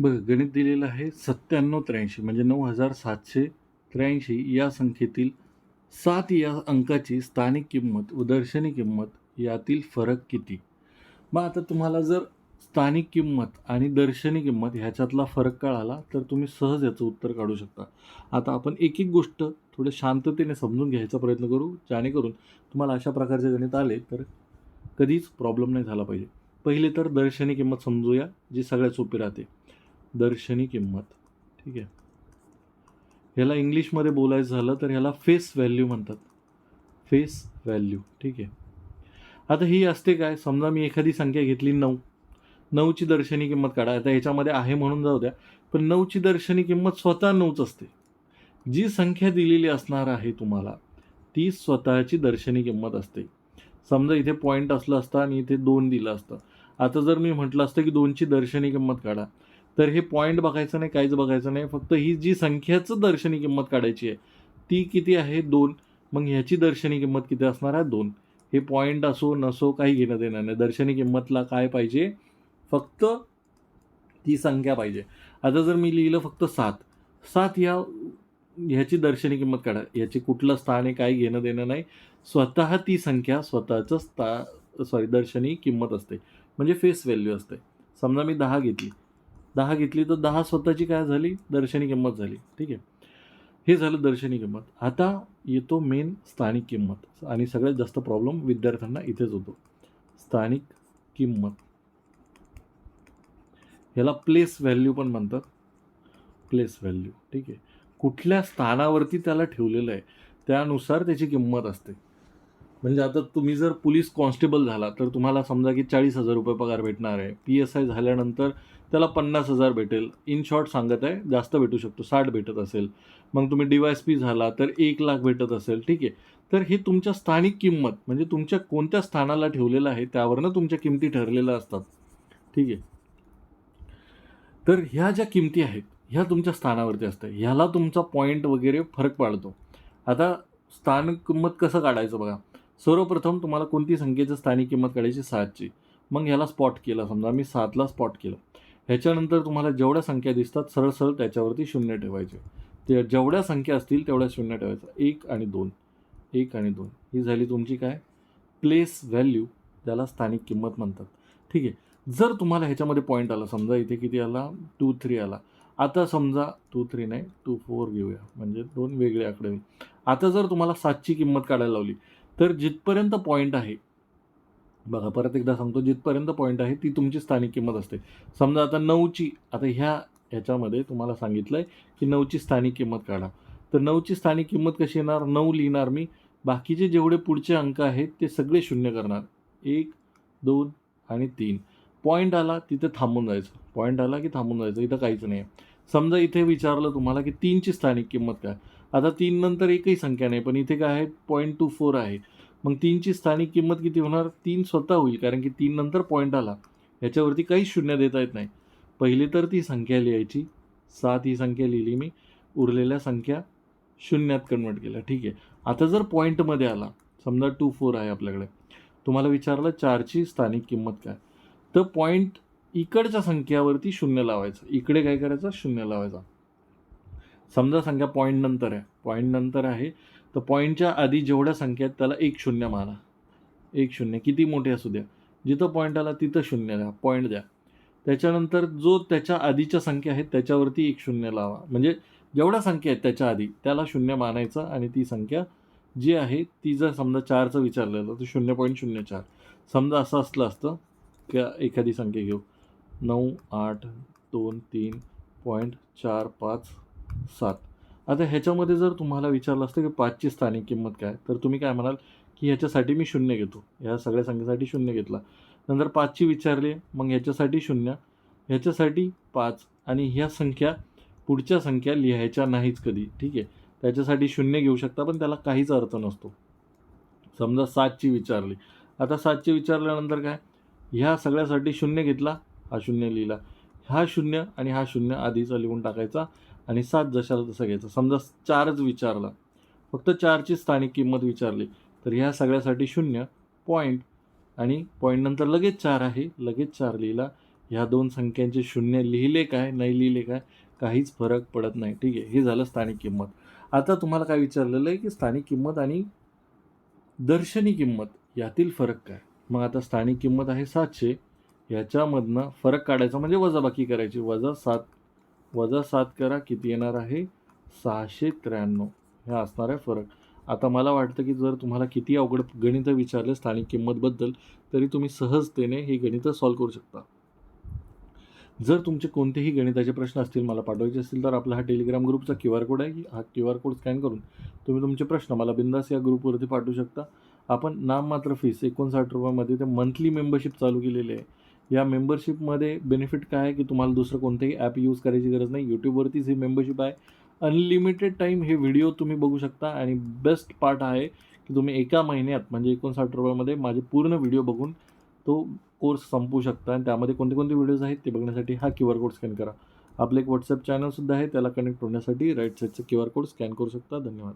बघ गणित दिलेलं आहे सत्त्याण्णव त्र्याऐंशी म्हणजे नऊ हजार सातशे त्र्याऐंशी. या संख्येतील सात या अंकाची स्थानिक किंमत व दर्शनी किंमत यातील फरक किती? मग आता तुम्हाला जर स्थानिक किंमत आणि दर्शनी किंमत ह्याच्यातला फरक कळाला तर तुम्ही सहज याचं उत्तर काढू शकता. आता आपण एक एक गोष्ट थोडं शांततेने समजून घ्यायचा प्रयत्न करू जेणेकरून तुम्हाला अशा प्रकारचे गणित आले तर कधीच प्रॉब्लेम नाही झाला पाहिजे. पहिले तर दर्शनी किंमत समजूया जी सगळ्यात सोपी राहते. दर्शनी किंमत. ठीक आहे. ह्याला इंग्लिशमध्ये बोलायचं झालं तर ह्याला फेस व्हॅल्यू म्हणतात. फेस व्हॅल्यू ठीक आहे. आता ही असते काय? समजा मी एखादी संख्या घेतली नऊ. नऊची दर्शनी किंमत काढा. आता ह्याच्यामध्ये आहे म्हणून जाऊ द्या. पण नऊची दर्शनी किंमत स्वतः नऊच असते. जी संख्या दिलेली असणार आहे तुम्हाला ती स्वतःची दर्शनी किंमत असते. समजा इथे पॉईंट असलं असतं आणि इथे दोन दिलं असतं. आता जर मी म्हटलं असतं की दोनची दर्शनी किंमत काढा तर हे पॉईंट बघायचं नाही काहीच बघायचं नाही. फक्त ही जी संख्याचं दर्शनी किंमत काढायची आहे ती किती आहे? दोन. मग ह्याची दर्शनी किंमत किती असणार आहे? दोन. हे पॉईंट असो नसो काही घेणं देणार नाही. दर्शनी किंमतला काय पाहिजे? फक्त ती संख्या पाहिजे. आता जर मी लिहिलं फक्त सात. सात ह्या ह्याची दर्शनी किंमत काढा. ह्याची कुठलं स्थान आहे काही घेणं देणं नाही. स्वतः ती संख्या स्वतःचं स्था सॉरी दर्शनी किंमत असते. म्हणजे फेस व्हॅल्यू असते. समजा मी दहा घेतली. दहा घेतली तर दहा स्वतःची काय झाली? दर्शनी किंमत झाली. ठीक आहे? हे झालं दर्शनी किंमत. आता येतो मेन स्थानिक किंमत. आणि सगळ्यात जास्त प्रॉब्लेम विद्यार्थ्यांना इथेच होतो. स्थानिक किंमत. ह्याला प्लेस व्हॅल्यू पण म्हणतात. प्लेस व्हॅल्यू ठीक आहे? कुठल्या स्थानावरती त्याला ठेवलेलं आहे? त्यानुसार त्याची किंमत असते. म्हणजे आता तुम्ही जर पोलीस कॉन्स्टेबल झाला तर तुम्हाला समजा की चाळीस हजार रुपये पगार भेटणार आहे. पी एस आय झाल्यानंतर त्याला पन्नास हजार भेटेल. इन शॉर्ट सांगत आहे जास्त भेटू शकतो. साठ भेटत असेल. मग तुम्ही डी वाय एस पी झाला तर एक लाख भेटत असेल. ठीक आहे. तर हे तुमच्या स्थानिक किंमत म्हणजे तुमच्या कोणत्या स्थानाला ठेवलेलं आहे त्यावरनं तुमच्या किमती ठरलेल्या असतात. ठीक आहे. तर ह्या ज्या किमती आहेत ह्या तुमच्या स्थानावरती असतात. ह्याला तुमचा पॉईंट वगैरे फरक पाडतो. आता स्थान किंमत कसं काढायचं बघा. सर्वप्रथम तुम्हाला कोणती संख्येचं स्थानिक किंमत काढायची? सातची. मग ह्याला स्पॉट केला. समजा मी सातला स्पॉट केलं. ह्याच्यानंतर तुम्हाला जेवढ्या संख्या दिसतात सरळ सरळ त्याच्यावरती शून्य ठेवायचे. ते जेवढ्या संख्या असतील तेवढ्या शून्य ठेवायचं. एक आणि दोन. एक आणि दोन. ही झाली तुमची काय? प्लेस व्हॅल्यू त्याला स्थानिक किंमत म्हणतात. ठीक आहे. जर तुम्हाला ह्याच्यामध्ये पॉईंट आला समजा इथे किती आला? टू थ्री आला. आता समजा टू थ्री नाही टू फोर घेऊया. म्हणजे दोन वेगळे आकडे. आता जर तुम्हाला सातची किंमत काढायला लावली तर जिथपर्यंत पॉईंट आहे बघा परत एकदा सांगतो जिथपर्यंत पॉईंट आहे ती तुमची स्थानिक किंमत असते. समजा आता नऊची आता ह्या ह्याच्यामध्ये तुम्हाला सांगितलं आहे की नऊची स्थानिक किंमत काढा. तर नऊची स्थानिक किंमत कशी येणार? नऊ लिहिणार मी. बाकीचे जेवढे पुढचे अंक आहेत ते सगळे शून्य करणार. एक दोन आणि तीन. पॉईंट आला तिथे थांबून जायचं. पॉईंट आला की थांबून जायचं इथं काहीच नाही आहे समजा इथे विचारलं तुम्हाला की तीनची स्थानिक किंमत काय? आता तीन नंतर एकही संख्या नाही पण इथे काय आहे? पॉईंट टू फोर आहे. मग तीनची स्थानिक किंमत किती होणार? तीन स्वतः होईल कारण की तीन नंतर पॉईंट आला. ह्याच्यावरती काही शून्य देता येत नाही. पहिले तर ती संख्या लिहायची. सात ही संख्या लिहिली मी. उरलेल्या संख्या शून्यात कन्वर्ट केल्या. ठीक आहे. आता जर पॉईंटमध्ये आला समजा टू फोर आहे आपल्याकडे. तुम्हाला विचारलं चारची स्थानिक किंमत काय? तर पॉईंट इकडच्या संख्यावरती शून्य लावायचं. इकडे काय करायचं? शून्य लावायचा. समजा संख्या पॉईंट नंतर आहे. पॉईंट नंतर आहे. तर पॉईंटच्या आधी जेवढ्या संख्या आहेत त्याला एक शून्य माना. एक शून्य. किती मोठे असू द्या. जिथं पॉईंट आला तिथं शून्य द्या. पॉईंट द्या. त्याच्यानंतर जो त्याच्या आधीच्या संख्या आहेत त्याच्यावरती एक शून्य लावा. म्हणजे जेवढ्या संख्या आहेत त्याच्या आधी त्याला शून्य मानायचं आणि ती संख्या जी आहे ती जर समजा चारचं विचारलेलं तर शून्य पॉईंट शून्य चार. समजा असं असलं असतं की एखादी संख्या घेऊ. नऊ आठ दोन तीन पॉईंट चार पाच सात. आता ह्याच्यामध्ये जर तुम्हाला विचारलं असतं की पाचची स्थानिक किंमत काय तर तुम्ही काय म्हणाल की ह्याच्यासाठी मी शून्य घेतो. ह्या सगळ्या संख्येसाठी शून्य घेतला. नंतर पाचची विचारली मग ह्याच्यासाठी शून्य. ह्याच्यासाठी पाच आणि ह्या संख्या पुढच्या संख्या लिहायच्या नाहीच कधी. ठीक आहे? त्याच्यासाठी शून्य घेऊ शकता पण त्याला काहीच अर्थ नसतो. समजा सातची विचारली. आता सातची विचारल्यानंतर काय? ह्या सगळ्यासाठी शून्य घेतला हा शून्य लिहिला. हा शून्य आणि हा शून्य आधीचा लिहून टाकायचा आणि सात जशाला तसं घ्यायचं. समजा चारच विचारला. फक्त चारची स्थानिक किंमत विचारली. तर ह्या सगळ्यासाठी शून्य पॉईंट आणि पॉईंट नंतर लगेच चार आहे. लगेच चार लिहिला. ह्या दोन संख्यांचे शून्य लिहिले काय? नाही लिहिले काय? काहीच फरक पडत नाही. ठीक आहे. हे झालं स्थानिक किंमत. आता तुम्हाला काय विचारलेलं आहे की स्थानिक किंमत आणि दर्शनी किंमत यातील फरक काय? मग आता स्थानिक किंमत आहे सातशे. ह्याच्यामधनं फरक काढायचा म्हणजे वजाबाकी करायची. वजा सात वजा सात करा किती येणार आहे? सहाशे त्र्याण्णव. हे असणार आहे फरक. आता मला वाटतं की जर तुम्हाला किती अवघड गणितं विचारले स्थानिक किंमतबद्दल तरी तुम्ही सहजतेने ही गणितं सॉल्व करू शकता. जर तुमचे कोणतेही गणिताचे प्रश्न असतील मला पाठवायचे असतील तर आपला हा टेलिग्राम ग्रुपचा क्यू आर कोड आहे. की हा क्यू आर कोड स्कॅन करून तुम्ही तुमचे प्रश्न मला बिंदास या ग्रुपवरती पाठवू शकता. आपण नाममात्र फीस एकोणसाठ रुपयामध्ये ते मंथली मेंबरशिप चालू केलेली आहे. या मेंबरशिपमध्ये बेनिफिट काय आहे की तुम्हाला दुसरं कोणतंही ॲप यूज करायची गरज नाही? यूट्यूबवरतीच ही मेंबरशिप आहे. अनलिमिटेड टाईम हे व्हिडिओ तुम्ही बघू शकता आणि बेस्ट पार्ट आहे की तुम्ही एका महिन्यात म्हणजे एकोणसाठ रुपयामध्ये माझे पूर्ण व्हिडिओ बघून तो कोर्स संपवू शकता. आणि त्यामध्ये कोणते कोणते व्हिडिओज आहेत ते बघण्यासाठी हा क्यू आर कोड स्कॅन करा. आपलं एक व्हॉट्सअप चॅनलसुद्धा आहे त्याला कनेक्ट होण्यासाठी राईट साईडचं क्यू आर कोड स्कॅन करू शकता. धन्यवाद.